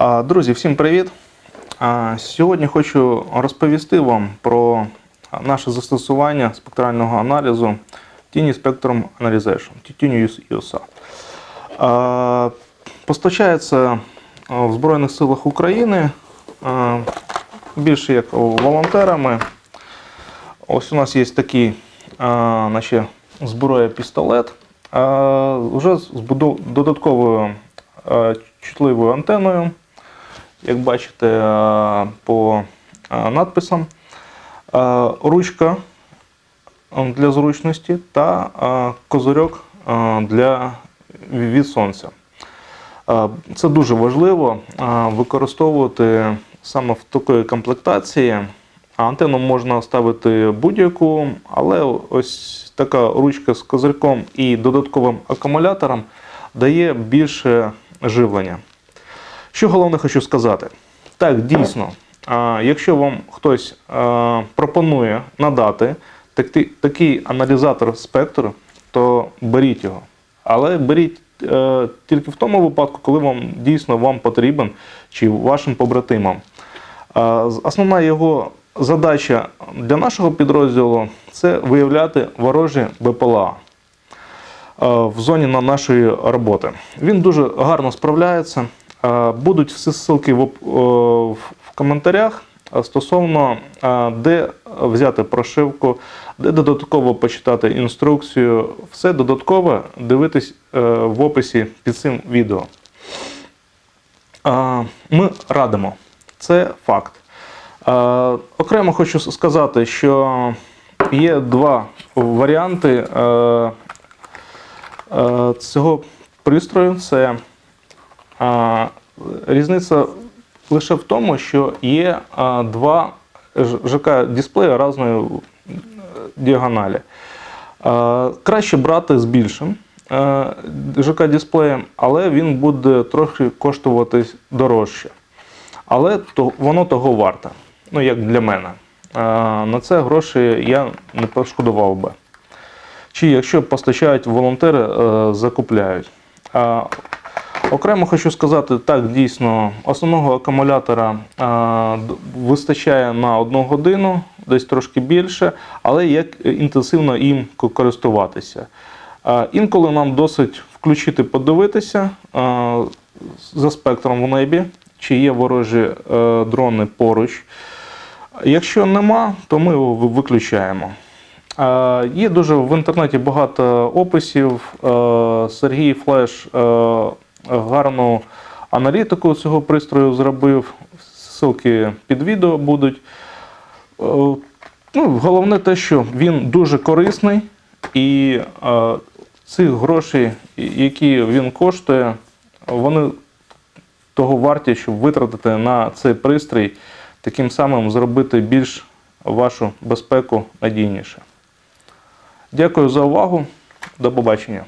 Друзі, всім привіт! Сьогодні хочу розповісти вам про наше застосування спектрального аналізу Tiny Spectrum Analyzation, Titanium USA. Постачається в Збройних силах України більше як волонтерами. Ось у нас є такий наче, зброя пістолет. Вже з додатковою чутливою антеною, як бачите по надписам. Ручка для зручності та козирьок для від сонця. Це дуже важливо використовувати саме в такої комплектації. Антенну можна ставити будь-яку, але ось така ручка з козирком і додатковим акумулятором дає більше живлення. Що головне хочу сказати? Так, дійсно, якщо вам хтось пропонує надати такий, аналізатор спектру, то беріть його. Але беріть е, тільки в тому випадку, коли вам дійсно вам потрібен чи вашим побратимам. Основна його задача для нашого підрозділу це виявляти ворожі БПЛА е, в зоні на нашої роботи. Він дуже гарно справляється. Е, Будуть всі ссылки в, в коментарях е, стосовно е, де взяти прошивку, де додатково почитати інструкцію. Все додатково дивитись е, в описі під цим відео. Е, Ми радимо. Це факт. Е, Окремо хочу сказати, що є два варіанти е, е, цього пристрою. Це е, різниця лише в тому, що є два ЖК дисплея різної е, діагоналі. Краще брати з більшим е, ЖК дисплеєм, але він буде трохи коштувати дорожче. Але воно того варте. Ну, як для мене. На це гроші я не пошкодував би. Чи якщо постачають волонтери, е, закупляють. А, Окремо хочу сказати, так, дійсно, основного акумулятора е, вистачає на одну годину, десь трошки більше, але як інтенсивно їм користуватися. Е, Інколи нам досить включити, подивитися е, за спектром в небі, чи є ворожі е, дрони поруч. Якщо нема, то ми його виключаємо. Є дуже в інтернеті багато описів. Е, Сергій Флеш е, гарну аналітику цього пристрою зробив. Ссылки під відео будуть. Е, Ну, головне те, що він дуже корисний, і е, ці гроші, які він коштує, вони того варті, щоб витратити на цей пристрій, таким самим зробити більш вашу безпеку надійніше. Дякую за увагу. До побачення.